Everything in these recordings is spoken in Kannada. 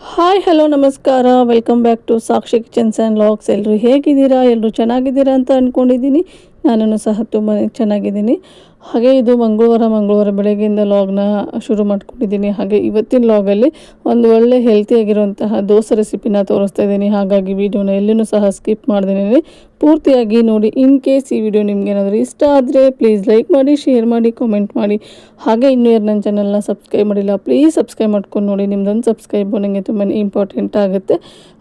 ಹಾಯ್, ಹಲೋ, ನಮಸ್ಕಾರ. Welcome back to Sakshi kitchens and vlogs ಎಲ್ಲರೂ ಹೇಗಿದ್ದೀರಾ? ಎಲ್ಲರೂ ಚೆನ್ನಾಗಿದ್ದೀರಾ ಅಂತ ಅಂದ್ಕೊಂಡಿದ್ದೀನಿ ನಾನು ಸಹ ತುಂಬ ಚೆನ್ನಾಗಿದ್ದೀನಿ. ಹಾಗೆ ಇದು ಮಂಗಳವಾರ ಮಂಗಳವಾರ ಬೆಳಗ್ಗೆಯಿಂದ ಲಾಗ್ನ ಶುರು ಮಾಡ್ಕೊಂಡಿದ್ದೀನಿ. ಹಾಗೆ ಇವತ್ತಿನ ಲಾಗಲ್ಲಿ ಒಂದು ಒಳ್ಳೆ ಹೆಲ್ತಿಯಾಗಿರುವಂತಹ ದೋಸೆ ರೆಸಿಪಿನ ತೋರಿಸ್ತಾ ಇದ್ದೀನಿ. ಹಾಗಾಗಿ ವಿಡಿಯೋನ ಎಲ್ಲೂ ಸಹ ಸ್ಕಿಪ್ ಮಾಡ್ದೇನೆ ಪೂರ್ತಿಯಾಗಿ ನೋಡಿ ಇನ್ ಕೇಸ್ ಈ ವಿಡಿಯೋ ನಿಮ್ಗೆ ಏನಾದರೂ ಇಷ್ಟ ಆದರೆ ಪ್ಲೀಸ್ ಲೈಕ್ ಮಾಡಿ ಶೇರ್ ಮಾಡಿ ಕಾಮೆಂಟ್ ಮಾಡಿ. ಹಾಗೆ ಇನ್ನೂ ಯಾರು ನನ್ನ ಚಾನಲ್ನ ಸಬ್ಸ್ಕ್ರೈಬ್ ಮಾಡಿಲ್ಲ ಪ್ಲೀಸ್ ಸಬ್ಸ್ಕ್ರೈಬ್ ಮಾಡ್ಕೊಂಡು ನೋಡಿ. ನಿಮ್ದೊಂದು ಸಬ್ಸ್ಕ್ರೈಬ್ ನನಗೆ ತುಂಬಾ ಇಂಪಾರ್ಟೆಂಟ್ ಆಗುತ್ತೆ.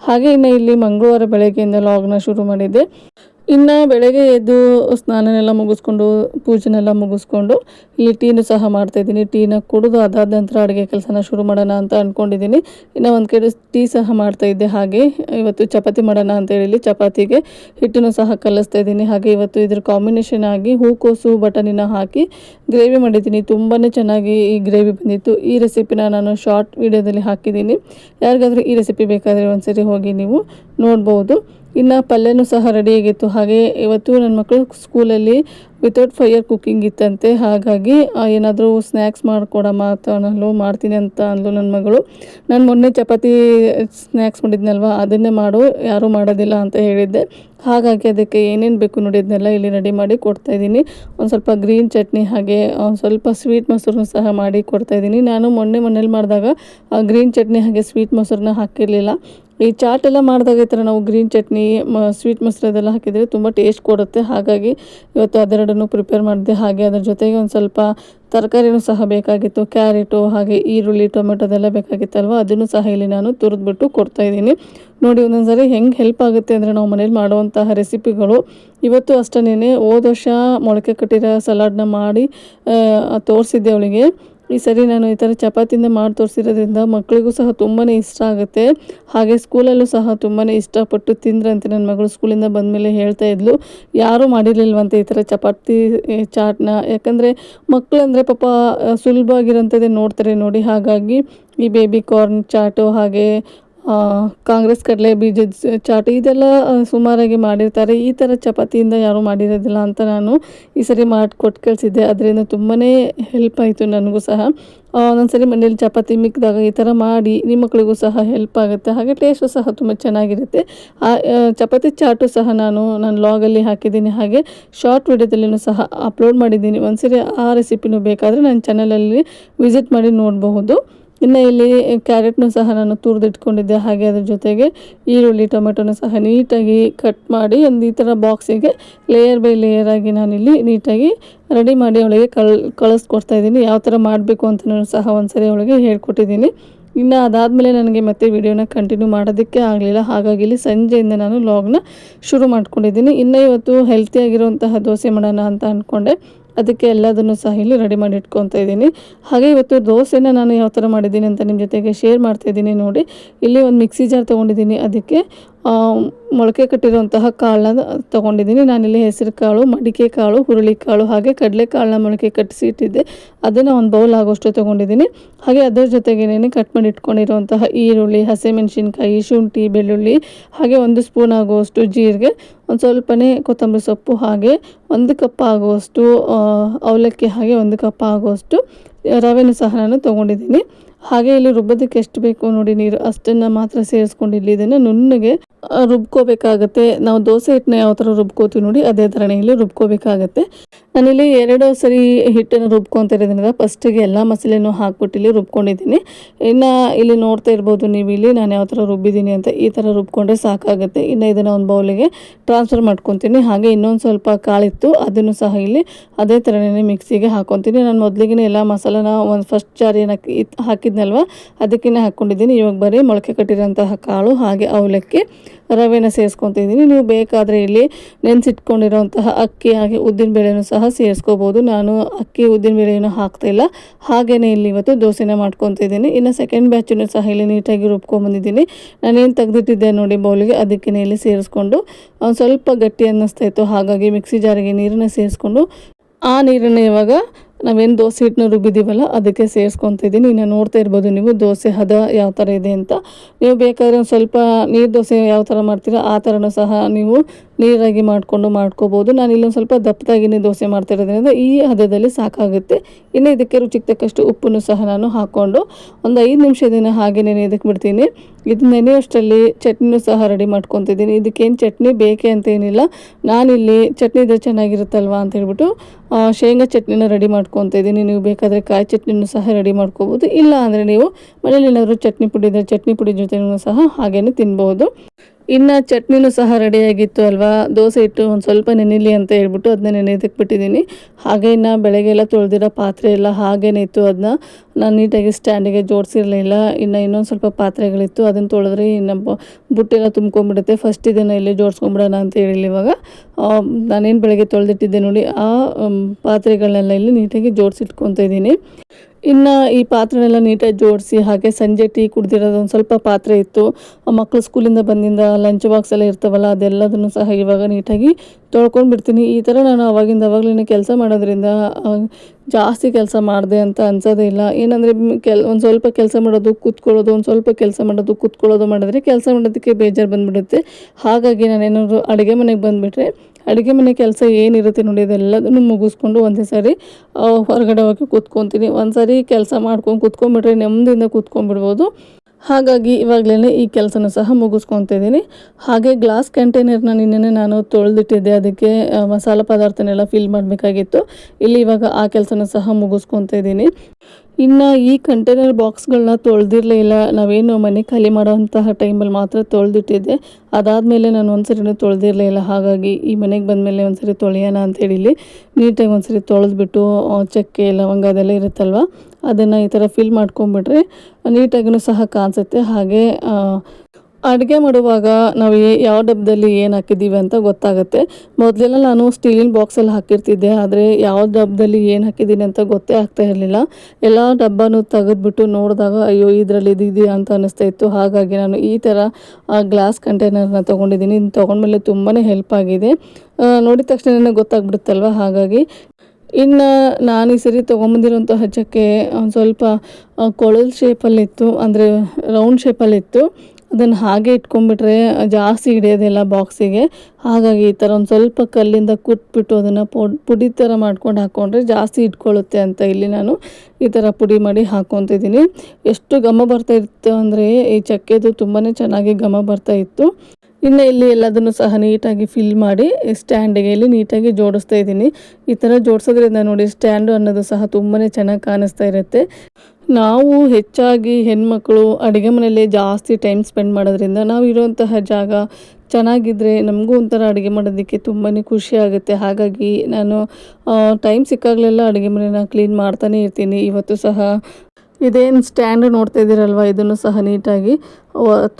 ಹಾಗೆ ಇನ್ನು ಇಲ್ಲಿ ಮಂಗಳವಾರ ಬೆಳಗ್ಗೆಯಿಂದ ಲಾಗ್ನ ಶುರು ಮಾಡಿದ್ದೆ. ಇನ್ನು ಬೆಳಗ್ಗೆ ಎದ್ದು ಸ್ನಾನನೆಲ್ಲ ಮುಗಿಸ್ಕೊಂಡು, ಪೂಜೆನೆಲ್ಲ ಮುಗಿಸ್ಕೊಂಡು, ಇಲ್ಲಿ ಟೀನು ಸಹ ಮಾಡ್ತಾಯಿದ್ದೀನಿ ಟೀನ ಕುಡಿದು ಅದಾದ ನಂತರ ಅಡುಗೆ ಕೆಲಸನ ಶುರು ಮಾಡೋಣ ಅಂತ ಅಂದ್ಕೊಂಡಿದ್ದೀನಿ ಇನ್ನು ಒಂದು ಕಡೆ ಟೀ ಸಹ ಮಾಡ್ತಾಯಿದ್ದೆ ಹಾಗೆ. ಇವತ್ತು ಚಪಾತಿ ಮಾಡೋಣ ಅಂತ ಹೇಳಿ ಚಪಾತಿಗೆ ಹಿಟ್ಟನ್ನು ಸಹ ಕಲಿಸ್ತಾ ಇದ್ದೀನಿ. ಹಾಗೆ ಇವತ್ತು ಇದ್ರ ಕಾಂಬಿನೇಷನ್ ಆಗಿ ಹೂಕೋಸು ಬಟನಿನ ಹಾಕಿ ಗ್ರೇವಿ ಮಾಡಿದ್ದೀನಿ. ತುಂಬಾ ಚೆನ್ನಾಗಿ ಈ ಗ್ರೇವಿ ಬಂದಿತ್ತು. ಈ ರೆಸಿಪಿನ ನಾನು ಶಾರ್ಟ್ ವೀಡಿಯೋದಲ್ಲಿ ಹಾಕಿದ್ದೀನಿ. ಯಾರಿಗಾದರೂ ಈ ರೆಸಿಪಿ ಬೇಕಾದರೆ ಒಂದ್ಸರಿ ಹೋಗಿ ನೀವು ನೋಡ್ಬೋದು. ಇನ್ನು ಪಲ್ಯನೂ ಸಹ ರೆಡಿಯಾಗಿತ್ತು ಹಾಗೆ ಇವತ್ತು ನನ್ನ ಮಕ್ಕಳು ಸ್ಕೂಲಲ್ಲಿ ವಿತೌಟ್ ಫೈಯರ್ ಕುಕ್ಕಿಂಗ್ ಇತ್ತಂತೆ. ಹಾಗಾಗಿ ಏನಾದರೂ ಸ್ನ್ಯಾಕ್ಸ್ ಮಾಡಿಕೊಡಮ್ಮ ಅಂತ ಮಾಡ್ತೀನಿ ಅಂತ ಅಂದ್ಲು ನನ್ನ ಮಗಳು. ನಾನು ಮೊನ್ನೆ ಚಪಾತಿ ಸ್ನ್ಯಾಕ್ಸ್ ಮಾಡಿದ್ನಲ್ವ, ಅದನ್ನೇ ಮಾಡು, ಯಾರೂ ಮಾಡೋದಿಲ್ಲ ಅಂತ ಹೇಳಿದ್ದೆ. ಹಾಗಾಗಿ ಅದಕ್ಕೆ ಏನೇನು ಬೇಕು ನೋಡಿ ಅದನ್ನೆಲ್ಲ ಇಲ್ಲಿ ರೆಡಿ ಮಾಡಿ ಕೊಡ್ತಾಯಿದ್ದೀನಿ ಒಂದು ಸ್ವಲ್ಪ ಗ್ರೀನ್ ಚಟ್ನಿ ಹಾಗೆ, ಒಂದು ಸ್ವಲ್ಪ ಸ್ವೀಟ್ ಮೊಸರನ್ನು ಸಹ ಮಾಡಿ ಕೊಡ್ತಾ ಇದ್ದೀನಿ. ನಾನು ಮೊನ್ನೆ ಮನೇಲಿ ಮಾಡಿದಾಗ ಗ್ರೀನ್ ಚಟ್ನಿ ಹಾಗೆ ಸ್ವೀಟ್ ಮೊಸರನ್ನ ಹಾಕಿರಲಿಲ್ಲ. ಈ ಚಾಟ್ ಎಲ್ಲ ಮಾಡಿದಾಗ ಈ ಥರ ನಾವು ಗ್ರೀನ್ ಚಟ್ನಿ, ಮ ಸ್ವೀಟ್ ಮೊಸರು ಅದೆಲ್ಲ ಹಾಕಿದರೆ ತುಂಬ ಟೇಸ್ಟ್ ಕೊಡುತ್ತೆ. ಹಾಗಾಗಿ ಇವತ್ತು ಅದೆರಡನ್ನು ಪ್ರಿಪೇರ್ ಮಾಡಿದೆ ಹಾಗೆ ಅದ್ರ ಜೊತೆಗೆ ಒಂದು ಸ್ವಲ್ಪ ತರಕಾರಿನೂ ಸಹ ಬೇಕಾಗಿತ್ತು. ಕ್ಯಾರೆಟು ಹಾಗೆ ಈರುಳ್ಳಿ, ಟೊಮೆಟೊ ಅದೆಲ್ಲ ಬೇಕಾಗಿತ್ತಲ್ವ? ಅದನ್ನು ಸಹ ಇಲ್ಲಿ ನಾನು ತುರಿದ್ಬಿಟ್ಟು ಕೊಡ್ತಾಯಿದ್ದೀನಿ ನೋಡಿ ಒಂದೊಂದು ಸಾರಿ ಹೆಂಗೆ ಹೆಲ್ಪ್ ಆಗುತ್ತೆ ಅಂದರೆ ನಾವು ಮನೇಲಿ ಮಾಡುವಂತಹ ರೆಸಿಪಿಗಳು. ಇವತ್ತು ಅಷ್ಟೇ ಹೋದ ವರ್ಷ ಮೊಳಕೆ ಕಟ್ಟಿರೋ ಸಲಾಡ್ನ ಮಾಡಿ ತೋರಿಸಿದ್ದೆ ಅವಳಿಗೆ. ಈ ಸರಿ ನಾನು ಈ ಥರ ಚಪಾತಿಯಿಂದ ಮಾಡಿ ತೋರಿಸಿರೋದ್ರಿಂದ ಮಕ್ಕಳಿಗೂ ಸಹ ತುಂಬಾ ಇಷ್ಟ ಆಗುತ್ತೆ. ಹಾಗೆ ಸ್ಕೂಲಲ್ಲೂ ಸಹ ತುಂಬಾ ಇಷ್ಟಪಟ್ಟು ತಿಂದ್ರಂತೆ ನನ್ನ ಮಗಳು ಸ್ಕೂಲಿಂದ ಬಂದಮೇಲೆ ಹೇಳ್ತಾ ಇದ್ಲು, ಯಾರೂ ಮಾಡಿರಲಿಲ್ವಂತೆ ಈ ಥರ ಚಪಾತಿ ಚಾಟ್ನ? ಯಾಕಂದರೆ ಮಕ್ಕಳಂದರೆ ಪಾಪ, ಸುಲಭವಾಗಿರೋಂಥದ್ದೇ ನೋಡ್ತಾರೆ ನೋಡಿ. ಹಾಗಾಗಿ ಈ ಬೇಬಿ ಕಾರ್ನ್ ಚಾಟು ಹಾಗೆ ಕಾಂಗ್ರೆಸ್ ಕಡಲೆ ಬೀಜದ ಚಾಟ್, ಇದೆಲ್ಲ ಸುಮಾರಾಗಿ ಮಾಡಿರ್ತಾರೆ. ಈ ಥರ ಚಪಾತಿಯಿಂದ ಯಾರೂ ಮಾಡಿರೋದಿಲ್ಲ ಅಂತ ನಾನು ಈ ಸರಿ ಮಾಡಿ ಕೊಟ್ಟು ಕಳಿಸಿದ್ದೆ. ಅದರಿಂದ ತುಂಬಾ ಹೆಲ್ಪ್ ಆಯಿತು ನನಗೂ ಸಹ. ಒಂದೊಂದ್ಸರಿ ಮನೇಲಿ ಚಪಾತಿ, ಮಿಕ್ಕಿದಾಗ ಈ ಥರ ಮಾಡಿ ನಿಮ್ಮ ಮಕ್ಕಳಿಗೂ ಸಹ ಹೆಲ್ಪ್ ಆಗುತ್ತೆ. ಹಾಗೆ ಟೇಸ್ಟು ಸಹ ತುಂಬ ಚೆನ್ನಾಗಿರುತ್ತೆ. ಆ ಚಪಾತಿ ಚಾಟು ಸಹ ನಾನು ನನ್ನ ಲಾಗಲ್ಲಿ ಹಾಕಿದ್ದೀನಿ. ಹಾಗೆ ಶಾರ್ಟ್ ವಿಡಿಯೋದಲ್ಲಿಯೂ ಸಹ ಅಪ್ಲೋಡ್ ಮಾಡಿದ್ದೀನಿ. ಒಂದ್ಸರಿ ಆ ರೆಸಿಪಿನೂ ಬೇಕಾದರೆ ನನ್ನ ಚಾನಲಲ್ಲಿ ವಿಸಿಟ್ ಮಾಡಿ ನೋಡಬಹುದು. ಇನ್ನು ಇಲ್ಲಿ ಕ್ಯಾರೆಟ್ನು ಸಹ ನಾನು ತುರಿದಿಟ್ಕೊಂಡಿದ್ದೆ. ಹಾಗೆ ಅದ್ರ ಜೊತೆಗೆ ಈರುಳ್ಳಿ, ಟೊಮೆಟೊನ ಸಹ ನೀಟಾಗಿ ಕಟ್ ಮಾಡಿ ಒಂದು ಈ ಥರ ಬಾಕ್ಸಿಗೆ ಲೇಯರ್ ಬೈ ಲೇಯರ್ ಆಗಿ ನಾನಿಲ್ಲಿ ನೀಟಾಗಿ ರೆಡಿ ಮಾಡಿ ಅವಳಿಗೆ ಕಳ್, ಕಳಿಸ್ಕೊಡ್ತಾ ಇದ್ದೀನಿ. ಯಾವ ಥರ ಮಾಡಬೇಕು ಅಂತಲೂ ಸಹ ಒಂದ್ಸರಿ ಅವಳಿಗೆ ಹೇಳ್ಕೊಟ್ಟಿದ್ದೀನಿ. ಇನ್ನು ಅದಾದಮೇಲೆ ನನಗೆ ಮತ್ತೆ ವಿಡಿಯೋನ ಕಂಟಿನ್ಯೂ ಮಾಡೋದಕ್ಕೆ ಆಗಲಿಲ್ಲ. ಹಾಗಾಗಿ ಇಲ್ಲಿ ಸಂಜೆಯಿಂದ ನಾನು ಲಾಗ್ನ ಶುರು ಮಾಡ್ಕೊಂಡಿದ್ದೀನಿ. ಇನ್ನು ಇವತ್ತು ಹೆಲ್ತಿಯಾಗಿರುವಂತಹ ದೋಸೆ ಮಾಡೋಣ ಅಂತ ಅಂದ್ಕೊಂಡೆ. ಅದಕ್ಕೆ ಎಲ್ಲದನ್ನು ಸಹ ಇಲ್ಲಿ ರೆಡಿ ಮಾಡಿ ಇಟ್ಕೊತಾ ಇದ್ದೀನಿ. ಹಾಗೆ ಇವತ್ತು ದೋಸೆನ ನಾನು ಯಾವ ಥರ ಮಾಡಿದ್ದೀನಿ ಅಂತ ನಿಮ್ಮ ಜೊತೆಗೆ ಶೇರ್ ಮಾಡ್ತಾಯಿದ್ದೀನಿ ನೋಡಿ. ಇಲ್ಲಿ ಒಂದು ಮಿಕ್ಸಿ ಜಾರ್ ತೊಗೊಂಡಿದ್ದೀನಿ. ಅದಕ್ಕೆ ಮೊಳಕೆ ಕಟ್ಟಿರುವಂತಹ ಕಾಳನ್ನ ತೊಗೊಂಡಿದ್ದೀನಿ. ನಾನಿಲ್ಲಿ ಹೆಸರು ಕಾಳು, ಮಡಿಕೆ ಕಾಳು, ಹುರುಳಿ ಕಾಳು ಹಾಗೆ ಕಡಲೆ ಕಾಳನ್ನ ಮೊಳಕೆ ಕಟ್ಟಿಸಿ ಇಟ್ಟಿದ್ದೆ. ಅದನ್ನು ಒಂದು ಬೌಲ್ ಆಗೋಷ್ಟು ತೊಗೊಂಡಿದ್ದೀನಿ. ಹಾಗೆ ಅದರ ಜೊತೆಗೇನೇ ಕಟ್ ಮಾಡಿ ಇಟ್ಕೊಂಡಿರುವಂತಹ ಈರುಳ್ಳಿ, ಹಸಿಮೆಣಸಿನ್ಕಾಯಿ, ಶುಂಠಿ, ಬೆಳ್ಳುಳ್ಳಿ ಹಾಗೆ ಒಂದು ಸ್ಪೂನ್ ಆಗುವಷ್ಟು ಜೀರಿಗೆ, ಒಂದು ಸ್ವಲ್ಪನೇ ಕೊತ್ತಂಬರಿ ಸೊಪ್ಪು ಹಾಗೆ ಒಂದು ಕಪ್ ಆಗುವಷ್ಟು ಅವಲಕ್ಕಿ ಹಾಗೆ ಒಂದು ಕಪ್ ಆಗುವಷ್ಟು ರವೆನೂ ಸಹ ನಾನು ತೊಗೊಂಡಿದ್ದೀನಿ. ಹಾಗೆ ಇಲ್ಲಿ ರುಬ್ಬೋದಕ್ಕೆ ಎಷ್ಟು ಬೇಕು ನೋಡಿ ನೀರು ಅಷ್ಟನ್ನು ಮಾತ್ರ ಸೇರಿಸ್ಕೊಂಡು ಇಲ್ಲಿ ಇದನ್ನು ನುಣ್ಣಗೆ ರುಬ್ಕೋಬೇಕಾಗತ್ತೆ. ನಾವು ದೋಸೆ ಹಿಟ್ಟನ್ನ ಯಾವ ಥರ ರುಬ್ಕೋತೀವಿ ನೋಡಿ ಅದೇ ಥರನೇ ಇಲ್ಲಿ ರುಬ್ಕೋಬೇಕಾಗತ್ತೆ. ನಾನಿಲ್ಲಿ ಎರಡು ಸರಿ ಹಿಟ್ಟನ್ನು ರುಬ್ಕೊತ ಇರೋದ್ರಿಂದ ಫಸ್ಟಿಗೆ ಎಲ್ಲ ಮಸಾಲೆನೂ ಹಾಕ್ಬಿಟ್ಟು ಇಲ್ಲಿ ರುಬ್ಕೊಂಡಿದ್ದೀನಿ. ಇನ್ನು ಇಲ್ಲಿ ನೋಡ್ತಾ ಇರ್ಬೋದು ನೀವು ಇಲ್ಲಿ ನಾನು ಯಾವ ಥರ ರುಬ್ಬಿದ್ದೀನಿ ಅಂತ ಈ ಥರ ರುಬ್ಕೊಂಡ್ರೆ ಸಾಕಾಗುತ್ತೆ. ಇನ್ನು ಇದನ್ನು ಒಂದು ಬೌಲಿಗೆ ಟ್ರಾನ್ಸ್ಫರ್ ಮಾಡ್ಕೊತೀನಿ. ಹಾಗೆ ಇನ್ನೊಂದು ಸ್ವಲ್ಪ ಕಾಳಿತ್ತು, ಅದನ್ನು ಸಹ ಇಲ್ಲಿ ಅದೇ ಥರನೇ ಮಿಕ್ಸಿಗೆ ಹಾಕ್ಕೊತೀನಿ ನಾನು ಮೊದಲಿಗೆ ಎಲ್ಲ ಮಸಾಲೆನ ಒಂದು ಫಸ್ಟ್ ಜಾರ್ ಏನಕ್ಕೆ ಹಾಕಿದ್ನಲ್ವ? ಅದಕ್ಕಿನ್ನ ಹಾಕ್ಕೊಂಡಿದ್ದೀನಿ. ಇವಾಗ ಬರೀ ಮೊಳಕೆ ಕಟ್ಟಿರೋಂತಹ ಕಾಳು ಹಾಗೆ ಅವಲಕ್ಕಿ ರವೆನ ಸೇರಿಸ್ಕೊತಿದ್ದೀನಿ ನೀವು ಬೇಕಾದರೆ ಇಲ್ಲಿ ನೆನೆಸಿಟ್ಕೊಂಡಿರೋಂತಹ ಅಕ್ಕಿ ಹಾಗೆ ಉದ್ದಿನಬೇಳೆನೂ ಸಹ ಸೇರಿಸ್ಕೋಬೋದು. ನಾನು ಅಕ್ಕಿ ಉದ್ದಿನಬೇಳೆಯನ್ನು ಹಾಕ್ತಾಯಿಲ್ಲ ಹಾಗೇ ಇಲ್ಲಿ. ಇವತ್ತು ದೋಸೆನ ಮಾಡ್ಕೊತಿದ್ದೀನಿ ಇನ್ನು ಸೆಕೆಂಡ್ ಬ್ಯಾಚನ್ನು ಸಹ ಇಲ್ಲಿ ನೀಟಾಗಿ ರುಬ್ಕೊಂಬಂದಿದ್ದೀನಿ ನಾನೇನು ತೆಗೆದಿಟ್ಟಿದ್ದೆ ನೋಡಿ ಬೌಲಿಗೆ ಅದಕ್ಕೇ ಇಲ್ಲಿ ಸೇರಿಸ್ಕೊಂಡು ಸ್ವಲ್ಪ ಗಟ್ಟಿ ಅನ್ನಿಸ್ತಾ ಇತ್ತು. ಹಾಗಾಗಿ ಮಿಕ್ಸಿ ಜಾರಿಗೆ ನೀರನ್ನು ಸೇರಿಸ್ಕೊಂಡು ಆ ನೀರನ್ನು ಇವಾಗ ನಾವೇನು ದೋಸೆ ಹಿಟ್ಟನ್ನ ರುಬ್ಬಿದ್ದೀವಲ್ಲ ಅದಕ್ಕೆ ಸೇರಿಸ್ಕೊತಿದ್ದೀನಿ ಇನ್ನು ನೋಡ್ತಾ ಇರ್ಬೋದು ನೀವು ದೋಸೆ ಹದ ಯಾವ ಥರ ಇದೆ ಅಂತ. ನೀವು ಬೇಕಾದರೆ ಒಂದು ಸ್ವಲ್ಪ ನೀರು ದೋಸೆ ಯಾವ ಥರ ಮಾಡ್ತೀರೋ, ಆ ಥರನೂ ಸಹ ನೀವು ನೀರಾಗಿ ಮಾಡಿಕೊಂಡು ಮಾಡ್ಕೋಬೋದು. ನಾನು ಇಲ್ಲೊಂದು ಸ್ವಲ್ಪ ದಪ್ಪದಾಗಿನೇ ದೋಸೆ ಮಾಡ್ತಾ ಇರೋದ್ರಿಂದ ಈ ಹದದಲ್ಲಿ ಸಾಕಾಗುತ್ತೆ. ಇನ್ನು ಇದಕ್ಕೆ ರುಚಿಗೆ ತಕ್ಕಷ್ಟು ಉಪ್ಪನ್ನು ಸಹ ನಾನು ಹಾಕ್ಕೊಂಡು ಒಂದು ಐದು ನಿಮಿಷ ದಿನ ಹಾಗೆ ನೆನೆಯೋದಕ್ಕೆ ಬಿಡ್ತೀನಿ. ಇದು ನೆನೆಯೋಷ್ಟರಲ್ಲಿ ಚಟ್ನಿನೂ ಸಹ ರೆಡಿ ಮಾಡ್ಕೊತಿದ್ದೀನಿ. ಇದಕ್ಕೇನು ಚಟ್ನಿ ಬೇಕೇ ಅಂತ ಏನಿಲ್ಲ. ನಾನಿಲ್ಲಿ ಚಟ್ನಿ ಇದ್ರೆ ಚೆನ್ನಾಗಿರುತ್ತಲ್ವಾ ಅಂತ ಹೇಳ್ಬಿಟ್ಟು ಶೇಂಗಾ ಚಟ್ನಿನ ರೆಡಿ ಇದ್ದೀನಿ ನೀವು ಬೇಕಾದರೆ ಕಾಯಿ ಚಟ್ನಿನೂ ಸಹ ರೆಡಿ ಮಾಡ್ಕೋಬೋದು. ಇಲ್ಲ ಅಂದರೆ ನೀವು ಮನೇಲಿ ಏನಾದರೂ ಚಟ್ನಿ ಪುಡಿ ಇದ್ದರೆ ಚಟ್ನಿ ಪುಡಿ ಜೊತೆನೂ ಸಹ ಹಾಗೇನೆ ತಿನ್ಬೋದು. ಇನ್ನು ಚಟ್ನಿನೂ ಸಹ ರೆಡಿಯಾಗಿತ್ತು ಅಲ್ವಾ? ದೋಸೆ ಇಟ್ಟು ಒಂದು ಸ್ವಲ್ಪ ನೆನಿಲಿ ಅಂತ ಹೇಳ್ಬಿಟ್ಟು ಅದನ್ನ ನೆನೆದಕ್ಕೆ ಬಿಟ್ಟಿದ್ದೀನಿ ಹಾಗೆ ಇನ್ನು ಬೆಳಗ್ಗೆಲ್ಲ ತೊಳೆದಿರೋ ಪಾತ್ರೆ ಎಲ್ಲ ಹಾಗೇನೆ ಇತ್ತು ಅದನ್ನ ನಾನು ನೀಟಾಗಿ ಸ್ಟ್ಯಾಂಡಿಗೆ ಜೋಡಿಸಿರಲಿಲ್ಲ. ಇನ್ನು ಇನ್ನೊಂದು ಸ್ವಲ್ಪ ಪಾತ್ರೆಗಳಿತ್ತು. ಅದನ್ನು ತೊಳೆದ್ರೆ ಇನ್ನು ಬುಟ್ಟೆಲ್ಲ ತುಂಬ್ಕೊಂಡ್ಬಿಡುತ್ತೆ. ಫಸ್ಟ್ ಇದನ್ನು ಇಲ್ಲಿ ಜೋಡಿಸ್ಕೊಂಬಿಡೋಣ ಅಂತ ಹೇಳಿ ಇವಾಗ. ನಾನೇನು ಬೆಳಗ್ಗೆ ತೊಳೆದಿಟ್ಟಿದ್ದೆ ನೋಡಿ, ಆ ಪಾತ್ರೆಗಳನ್ನೆಲ್ಲ ಇಲ್ಲಿ ನೀಟಾಗಿ ಜೋಡಿಸಿಟ್ಕೊತ ಇದ್ದೀನಿ. ಇನ್ನು ಈ ಪಾತ್ರೆನೆಲ್ಲ ನೀಟಾಗಿ ಜೋಡಿಸಿ, ಹಾಗೆ ಸಂಜೆ ಟೀ ಕುಡ್ದಿರೋದು ಒಂದು ಸ್ವಲ್ಪ ಪಾತ್ರೆ ಇತ್ತು. ಮಕ್ಕಳು ಸ್ಕೂಲಿಂದ ಬಂದಿಂದ ಲಂಚ್ ಬಾಕ್ಸ್ ಎಲ್ಲ ಇರ್ತಾವಲ್ಲ, ಅದೆಲ್ಲದನ್ನು ಸಹ ಇವಾಗ ನೀಟಾಗಿ ತೊಳ್ಕೊಂಡು ಬಿಡ್ತೀನಿ ಈ ಥರ ನಾನು ಅವಾಗಿಂದ ಅವಾಗಲೇ ಕೆಲಸ ಮಾಡೋದ್ರಿಂದ ಜಾಸ್ತಿ ಕೆಲಸ ಮಾಡಿದೆ ಅಂತ ಅನ್ಸೋದೇ ಇಲ್ಲ. ಏನಂದರೆ ಕೆಲ, ಒಂದು ಸ್ವಲ್ಪ ಕೆಲಸ ಮಾಡೋದು, ಕೂತ್ಕೊಳ್ಳೋದು, ಒಂದು ಸ್ವಲ್ಪ ಕೆಲಸ ಮಾಡೋದು, ಕೂತ್ಕೊಳ್ಳೋದು ಮಾಡಿದ್ರೆ ಕೆಲಸ ಮಾಡೋದಕ್ಕೆ ಬೇಜಾರು ಬಂದುಬಿಡುತ್ತೆ. ಹಾಗಾಗಿ ನಾನೇನಾದ್ರು ಅಡುಗೆ ಮನೆಗೆ ಬಂದುಬಿಟ್ರೆ ಅಡುಗೆ ಮನೆ ಕೆಲಸ ಏನಿರುತ್ತೆ ನೋಡಿ, ಅದೆಲ್ಲದನ್ನು ಮುಗಿಸ್ಕೊಂಡು ಒಂದೇ ಸಾರಿ ಹೊರಗಡೆ ಹೋಗಿ ಕೂತ್ಕೊತೀನಿ. ಒಂದು ಸಾರಿ ಕೆಲಸ ಮಾಡ್ಕೊಂಡು ಕೂತ್ಕೊಂಡ್ಬಿಟ್ರೆ ನೆಮ್ಮದಿಯಿಂದ ಕೂತ್ಕೊಂಡ್ಬಿಡ್ಬೋದು. ಹಾಗಾಗಿ ಇವಾಗಲೇ ಈ ಕೆಲಸನ ಸಹ ಮುಗಿಸ್ಕೊತಿದ್ದೀನಿ ಹಾಗೆ ಗ್ಲಾಸ್ ಕಂಟೈನರ್ನ ನಿನ್ನೆ ನಾನು ತೊಳೆದಿಟ್ಟಿದ್ದೆ. ಅದಕ್ಕೆ ಮಸಾಲ ಪದಾರ್ಥನೆಲ್ಲ ಫಿಲ್ ಮಾಡಬೇಕಾಗಿತ್ತು. ಇಲ್ಲಿ ಇವಾಗ ಆ ಕೆಲಸನ ಸಹ ಮುಗಿಸ್ಕೊತಾ ಇದ್ದೀನಿ. ಇನ್ನು ಈ ಕಂಟೈನರ್ ಬಾಕ್ಸ್ಗಳನ್ನ ತೊಳೆದಿರಲೇ ಇಲ್ಲ. ನಾವೇನು ಮನೆ ಖಾಲಿ ಮಾಡೋವಂತಹ ಟೈಮಲ್ಲಿ ಮಾತ್ರ ತೊಳೆದಿಟ್ಟಿದ್ದೆ. ಅದಾದಮೇಲೆ ನಾನು ಒಂದ್ಸರಿನೂ ತೊಳೆದಿರಲೇ ಇಲ್ಲ. ಹಾಗಾಗಿ ಈ ಮನೆಗೆ ಬಂದಮೇಲೆ ಒಂದ್ಸರಿ ತೊಳೆಯೋಣ ಅಂತೇಳಿ ಇಲ್ಲಿ ನೀಟಾಗಿ ಒಂದ್ಸರಿ ತೊಳೆದ್ಬಿಟ್ಟು ಚಕ್ಕೆ, ಲವಂಗ ಅದೆಲ್ಲ ಇರುತ್ತಲ್ವ? ಅದನ್ನು ಈ ಥರ ಫಿಲ್ ಮಾಡ್ಕೊಂಬಿಟ್ರೆ ನೀಟಾಗೂ ಸಹ ಕಾಣಿಸುತ್ತೆ. ಹಾಗೆ ಅಡುಗೆ ಮಾಡುವಾಗ ನಾವು ಯಾವ ಡಬ್ಬದಲ್ಲಿ ಏನು ಹಾಕಿದ್ದೀವಿ ಅಂತ ಗೊತ್ತಾಗುತ್ತೆ. ಮೊದಲೆಲ್ಲ ನಾನು ಸ್ಟೀಲಿನ ಬಾಕ್ಸಲ್ಲಿ ಹಾಕಿರ್ತಿದ್ದೆ, ಆದರೆ ಯಾವ ಡಬ್ಬದಲ್ಲಿ ಏನು ಹಾಕಿದ್ದೀನಿ ಅಂತ ಗೊತ್ತೇ ಆಗ್ತಾ ಇರಲಿಲ್ಲ. ಎಲ್ಲ ಡಬ್ಬನೂ ತೆಗೆದ್ಬಿಟ್ಟು ನೋಡಿದಾಗ, ಅಯ್ಯೋ, ಇದರಲ್ಲಿ ಇದಿದೆಯಾ ಅಂತ ಅನ್ನಿಸ್ತಾ ಇತ್ತು. ಹಾಗಾಗಿ ನಾನು ಈ ಥರ ಗ್ಲಾಸ್ ಕಂಟೈನರ್ನ ತೊಗೊಂಡಿದ್ದೀನಿ. ತೊಗೊಂಡ್ಮೇಲೆ ತುಂಬಾ ಹೆಲ್ಪ್ ಆಗಿದೆ. ನೋಡಿದ ತಕ್ಷಣ ಗೊತ್ತಾಗ್ಬಿಡುತ್ತಲ್ವ? ಹಾಗಾಗಿ ಇನ್ನು ನಾನು ಈ ಸರಿ ತೊಗೊಂಬಂದಿರೋಂತಹ ಚಕ್ಕೆ ಒಂದು ಸ್ವಲ್ಪ ಕೊಳಲ್ ಶೇಪಲ್ಲಿತ್ತು ಅಂದರೆ ರೌಂಡ್ ಶೇಪಲ್ಲಿತ್ತು ಅದನ್ನು ಹಾಗೆ ಇಟ್ಕೊಂಡ್ಬಿಟ್ರೆ ಜಾಸ್ತಿ ಹಿಡಿಯೋದಿಲ್ಲ ಬಾಕ್ಸಿಗೆ ಹಾಗಾಗಿ ಈ ಥರ ಒಂದು ಸ್ವಲ್ಪ ಕಲ್ಲಿಂದ ಕುಟ್ಬಿಟ್ಟು ಅದನ್ನು ಪುಡಿ ಥರ ಮಾಡ್ಕೊಂಡು ಹಾಕ್ಕೊಂಡ್ರೆ ಜಾಸ್ತಿ ಇಟ್ಕೊಳ್ಳುತ್ತೆ ಅಂತ ಇಲ್ಲಿ ನಾನು ಈ ಥರ ಪುಡಿ ಮಾಡಿ ಹಾಕ್ಕೊತಿದ್ದೀನಿ ಎಷ್ಟು ಘಮ ಬರ್ತಾ ಇತ್ತು ಅಂದರೆ ಈ ಚಕ್ಕೆದು ತುಂಬಾ ಚೆನ್ನಾಗಿ ಘಮ ಬರ್ತಾ ಇತ್ತು. ಇನ್ನು ಇಲ್ಲಿ ಎಲ್ಲದನ್ನು ಸಹ ನೀಟಾಗಿ ಫಿಲ್ ಮಾಡಿ ಸ್ಟ್ಯಾಂಡಿಗೆ ಇಲ್ಲಿ ನೀಟಾಗಿ ಜೋಡಿಸ್ತಾ ಇದ್ದೀನಿ. ಈ ಥರ ಜೋಡಿಸೋದ್ರಿಂದ ನೋಡಿ ಸ್ಟ್ಯಾಂಡು ಅನ್ನೋದು ಸಹ ತುಂಬಾ ಚೆನ್ನಾಗಿ ಕಾಣಿಸ್ತಾ ಇರುತ್ತೆ. ನಾವು ಹೆಚ್ಚಾಗಿ ಹೆಣ್ಮಕ್ಳು ಅಡುಗೆ ಮನೆಯಲ್ಲೇ ಜಾಸ್ತಿ ಟೈಮ್ ಸ್ಪೆಂಡ್ ಮಾಡೋದ್ರಿಂದ ನಾವು ಇರುವಂತಹ ಜಾಗ ಚೆನ್ನಾಗಿದ್ದರೆ ನಮಗೂ ಒಂಥರ ಅಡುಗೆ ಮಾಡೋದಕ್ಕೆ ತುಂಬಾ ಖುಷಿ ಆಗುತ್ತೆ. ಹಾಗಾಗಿ ನಾನು ಟೈಮ್ ಸಿಕ್ಕಾಗಲೆಲ್ಲ ಅಡುಗೆ ಮನೆನ ಕ್ಲೀನ್ ಮಾಡ್ತಾನೆ ಇರ್ತೀನಿ. ಇವತ್ತು ಸಹ ಇದೇನು ಸ್ಟ್ಯಾಂಡ್ ನೋಡ್ತಾ ಇದ್ದೀರಲ್ವ? ಇದನ್ನು ಸಹ ನೀಟಾಗಿ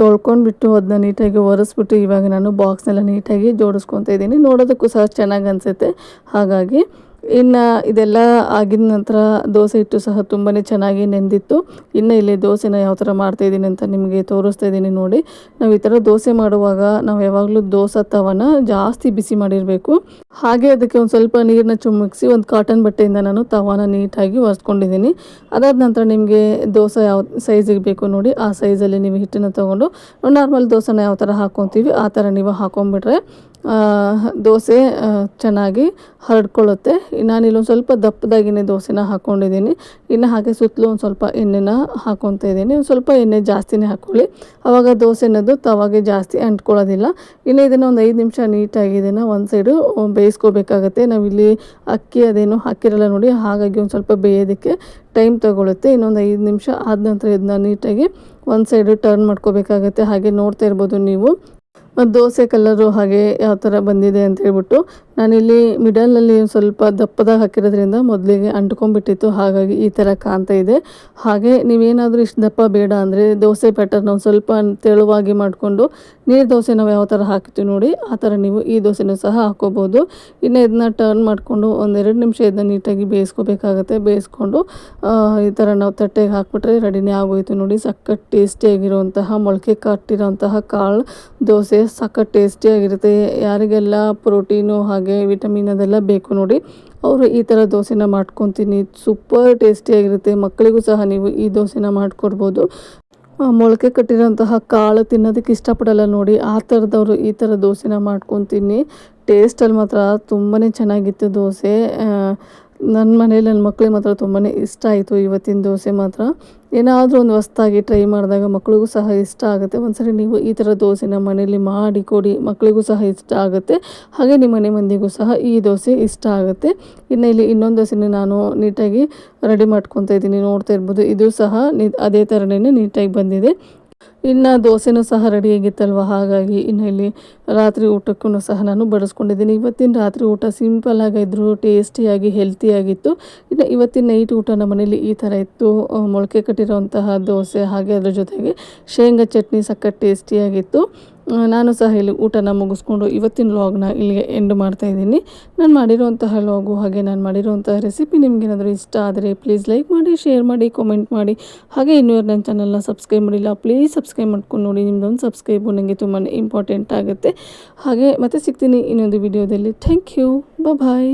ತೊಳ್ಕೊಂಡ್ಬಿಟ್ಟು ಅದನ್ನ ನೀಟಾಗಿ ಒರೆಸ್ಬಿಟ್ಟು ಇವಾಗ ನಾನು ಬಾಕ್ಸ್ನೆಲ್ಲ ನೀಟಾಗಿ ಜೋಡಿಸ್ಕೊತಾ ಇದ್ದೀನಿ. ನೋಡೋದಕ್ಕೂ ಸಹ ಚೆನ್ನಾಗಿ ಅನಿಸುತ್ತೆ. ಹಾಗಾಗಿ ಇನ್ನು ಇದೆಲ್ಲ ಆಗಿದ ನಂತರ ದೋಸೆ ಹಿಟ್ಟು ಸಹ ತುಂಬಾ ಚೆನ್ನಾಗಿ ನೆಂದಿತ್ತು. ಇನ್ನು ಇಲ್ಲಿ ದೋಸೆನ ಯಾವ ಥರ ಮಾಡ್ತಾಯಿದ್ದೀನಿ ಅಂತ ನಿಮಗೆ ತೋರಿಸ್ತಾ ಇದ್ದೀನಿ ನೋಡಿ. ನಾವು ಈ ಥರ ದೋಸೆ ಮಾಡುವಾಗ ನಾವು ಯಾವಾಗಲೂ ದೋಸೆ ತವನ ಜಾಸ್ತಿ ಬಿಸಿ ಮಾಡಿರಬೇಕು. ಹಾಗೆ ಅದಕ್ಕೆ ಒಂದು ಸ್ವಲ್ಪ ನೀರನ್ನ ಚುಮುಕ್ಸಿ ಒಂದು ಕಾಟನ್ ಬಟ್ಟೆಯಿಂದ ನಾನು ತವಾನ ನೀಟಾಗಿ ಒರೆಸ್ಕೊಂಡಿದ್ದೀನಿ. ಅದಾದ ನಂತರ ನಿಮಗೆ ದೋಸೆ ಯಾವ ಸೈಜಿಗೆ ಬೇಕು ನೋಡಿ ಆ ಸೈಜಲ್ಲಿ ನೀವು ಹಿಟ್ಟನ್ನು ತೊಗೊಂಡು ನಾರ್ಮಲ್ ದೋಸೆನ ಯಾವ ಥರ ಹಾಕ್ಕೊತೀವಿ ಆ ಥರ ನೀವು ಹಾಕ್ಕೊಂಬಿಟ್ರೆ ಆ, ದೋಸೆ ಚೆನ್ನಾಗಿ ಹರಡ್ಕೊಳ್ಳುತ್ತೆ. ನಾನು ಇಲ್ಲೊಂದು ಸ್ವಲ್ಪ ದಪ್ಪದಾಗಿನೇ ದೋಸೆನ ಹಾಕ್ಕೊಂಡಿದ್ದೀನಿ ಇನ್ನು ಹಾಗೆ ಸುತ್ತಲೂ ಒಂದು ಸ್ವಲ್ಪ ಎಣ್ಣೆನ ಹಾಕ್ಕೊತಾ ಇದ್ದೀನಿ. ಒಂದು ಸ್ವಲ್ಪ ಎಣ್ಣೆ ಜಾಸ್ತಿನೇ ಹಾಕ್ಕೊಳ್ಳಿ ಆವಾಗ ದೋಸೆ ಅನ್ನೋದು ತವಾಗೆ ಜಾಸ್ತಿ ಅಂಟ್ಕೊಳ್ಳೋದಿಲ್ಲ. ಇನ್ನು ಇದನ್ನು ಒಂದು ಐದು ನಿಮಿಷ ನೀಟಾಗಿ ಇದನ್ನು ಒಂದು ಸೈಡು ಬೇಯಿಸ್ಕೋಬೇಕಾಗತ್ತೆ. ನಾವಿಲ್ಲಿ ಅಕ್ಕಿ ಅದೇನು ಹಾಕಿರಲ್ಲ ನೋಡಿ, ಹಾಗಾಗಿ ಒಂದು ಸ್ವಲ್ಪ ಬೇಯೋದಕ್ಕೆ ಟೈಮ್ ತಗೊಳುತ್ತೆ. ಇನ್ನೊಂದು ಐದು ನಿಮಿಷ ಆದ ನಂತರ ಇದನ್ನ ನೀಟಾಗಿ ಒಂದು ಸೈಡು ಟರ್ನ್ ಮಾಡ್ಕೋಬೇಕಾಗತ್ತೆ. ಹಾಗೆ ನೋಡ್ತಾ ಇರ್ಬೋದು ನೀವು. ದೋಸೆ ಕಲರು ಹಾಗೆ ಯಾವ ಥರ ಬಂದಿದೆ ಅಂತ ಹೇಳ್ಬಿಟ್ಟು ನಾನಿಲ್ಲಿ ಮಿಡಲಲ್ಲಿ ಸ್ವಲ್ಪ ದಪ್ಪದಾಗಿ ಹಾಕಿರೋದ್ರಿಂದ ಮೊದಲಿಗೆ ಅಂಟ್ಕೊಂಡ್ಬಿಟ್ಟಿತ್ತು, ಹಾಗಾಗಿ ಈ ಥರ ಕಾಣ್ತಾ ಇದೆ. ಹಾಗೆ ನೀವೇನಾದರೂ ಇಷ್ಟು ದಪ್ಪ ಬೇಡ ಅಂದರೆ ದೋಸೆ ಪ್ಯಾಟರ್ನ ಒಂದು ಸ್ವಲ್ಪ ತೆಳುವಾಗಿ ಮಾಡಿಕೊಂಡು ನೀರು ದೋಸೆ ನಾವು ಯಾವ ಥರ ಹಾಕ್ತೀವಿ ನೋಡಿ, ಆ ಥರ ನೀವು ಈ ದೋಸೆನೂ ಸಹ ಹಾಕ್ಕೋಬೋದು. ಇನ್ನು ಇದನ್ನ ಟರ್ನ್ ಮಾಡಿಕೊಂಡು ಒಂದೆರಡು ನಿಮಿಷ ಇದನ್ನ ನೀಟಾಗಿ ಬೇಯಿಸ್ಕೋಬೇಕಾಗತ್ತೆ. ಬೇಯಿಸ್ಕೊಂಡು ಈ ಥರ ನಾವು ತಟ್ಟೆಗೆ ಹಾಕ್ಬಿಟ್ರೆ ರೆಡಿನೇ ಆಗೋಯ್ತು ನೋಡಿ. ಸಖತ್ ಟೇಸ್ಟಿಯಾಗಿರುವಂತಹ ಮೊಳಕೆ ಕಟ್ಟಿರೋಂತಹ ಕಾಳು ದೋಸೆ. ಸಖತ್ ಟೇಸ್ಟಿಯಾಗಿರುತ್ತೆ ಯಾರಿಗೆಲ್ಲ ಪ್ರೋಟೀನು ಹಾಗೆ ವಿಟಮಿನ್ ಅದೆಲ್ಲ ಬೇಕು ನೋಡಿ, ಅವರು ಈ ಥರ ದೋಸೆನ ಮಾಡ್ಕೊತೀನಿ. ಸೂಪರ್ ಟೇಸ್ಟಿಯಾಗಿರುತ್ತೆ ಮಕ್ಕಳಿಗೂ ಸಹ ನೀವು ಈ ದೋಸೆನ ಮಾಡಿಕೊಡ್ಬೋದು. ಮೊಳಕೆ ಕಟ್ಟಿರೋಂತಹ ಕಾಳು ತಿನ್ನೋದಕ್ಕೆ ಇಷ್ಟಪಡಲ್ಲ ನೋಡಿ. ಆ ಥರದವರು ಈ ಥರ ದೋಸೆನ ಮಾಡ್ಕೊತೀನಿ. ಟೇಸ್ಟಲ್ಲಿ ಮಾತ್ರ ತುಂಬಾ ಚೆನ್ನಾಗಿತ್ತು ದೋಸೆ. ನನ್ನ ಮನೇಲಿ ನನ್ನ ಮಕ್ಕಳಿಗೆ ಮಾತ್ರ ತುಂಬಾ ಇಷ್ಟ ಆಯಿತು ಇವತ್ತಿನ ದೋಸೆ ಮಾತ್ರ. ಏನಾದರೂ ಒಂದು ಹೊಸ್ದಾಗಿ ಟ್ರೈ ಮಾಡಿದಾಗ ಮಕ್ಕಳಿಗೂ ಸಹ ಇಷ್ಟ ಆಗುತ್ತೆ. ಒಂದ್ಸರಿ ನೀವು ಈ ಥರ ದೋಸೆನ ಮನೇಲಿ ಮಾಡಿ ಕೊಡಿ ಮಕ್ಕಳಿಗೂ ಸಹ ಇಷ್ಟ ಆಗುತ್ತೆ. ಹಾಗೆ ನಿಮ್ಮ ಮನೆ ಮಂದಿಗೂ ಸಹ ಈ ದೋಸೆ ಇಷ್ಟ ಆಗುತ್ತೆ. ಇನ್ನು ಇಲ್ಲಿ ಇನ್ನೊಂದು ದೋಸೆನ ನಾನು ನೀಟಾಗಿ ರೆಡಿ ಮಾಡ್ಕೊತಾ ಇದ್ದೀನಿ. ನೋಡ್ತಾ ಇರ್ಬೋದು, ಇದು ಸಹ ಅದೇ ಥರನೇ ನೀಟಾಗಿ ಬಂದಿದೆ. ಇನ್ನು ದೋಸೆನೂ ಸಹ ರೆಡಿಯಾಗಿತ್ತಲ್ವ ಹಾಗಾಗಿ ಇನ್ನು ಇಲ್ಲಿ ರಾತ್ರಿ ಊಟಕ್ಕೂ ಸಹ ನಾನು ಬಡಿಸ್ಕೊಂಡಿದ್ದೀನಿ. ಇವತ್ತಿನ ರಾತ್ರಿ ಊಟ ಸಿಂಪಲ್ ಆಗಿದ್ರು ಟೇಸ್ಟಿಯಾಗಿ ಹೆಲ್ತಿಯಾಗಿತ್ತು ಇನ್ನು ಇವತ್ತಿನ ನೈಟ್ ಊಟ ನಮ್ಮ ಮನೇಲಿ ಈ ಥರ ಇತ್ತು. ಮೊಳಕೆ ಕಟ್ಟಿರೋಂತಹ ದೋಸೆ ಹಾಗೆ ಅದ್ರ ಜೊತೆಗೆ ಶೇಂಗಾ ಚಟ್ನಿ ಸಖತ್ ಟೇಸ್ಟಿಯಾಗಿತ್ತು ನಾನು ಸಹ ಇಲ್ಲಿ ಊಟನ ಮುಗಿಸ್ಕೊಂಡು ಇವತ್ತಿನ ಲಾಗ್ನ ಇಲ್ಲಿಗೆ ಎಂಡ್ ಮಾಡ್ತಾ ಇದ್ದೀನಿ. ನಾನು ಮಾಡಿರುವಂತಹ ಲಾಗು ಹಾಗೆ ನಾನು ಮಾಡಿರುವಂತಹ ರೆಸಿಪಿ ನಿಮಗೇನಾದರೂ ಇಷ್ಟ ಆದರೆ ಪ್ಲೀಸ್ ಲೈಕ್ ಮಾಡಿ ಶೇರ್ ಮಾಡಿ ಕಾಮೆಂಟ್ ಮಾಡಿ. ಹಾಗೆ ಇನ್ನೂ ನನ್ನ ಚಾನಲ್ನ ಸಬ್ಸ್ಕ್ರೈಬ್ ಮಾಡಿಲ್ಲ ಪ್ಲೀಸ್ ಸಬ್ಸ್ಕ್ರೈಬ್ ಮಾಡ್ಕೊಂಡು ನೋಡಿ. ನಿಮ್ದೊಂದು ಸಬ್ಸ್ಕ್ರೈಬು ನನಗೆ ತುಂಬಾ ಇಂಪಾರ್ಟೆಂಟ್ ಆಗುತ್ತೆ. ಹಾಗೆ ಮತ್ತೆ ಸಿಗ್ತೀನಿ ಇನ್ನೊಂದು ವಿಡಿಯೋದಲ್ಲಿ ಥ್ಯಾಂಕ್ ಯು ಬಾಯ್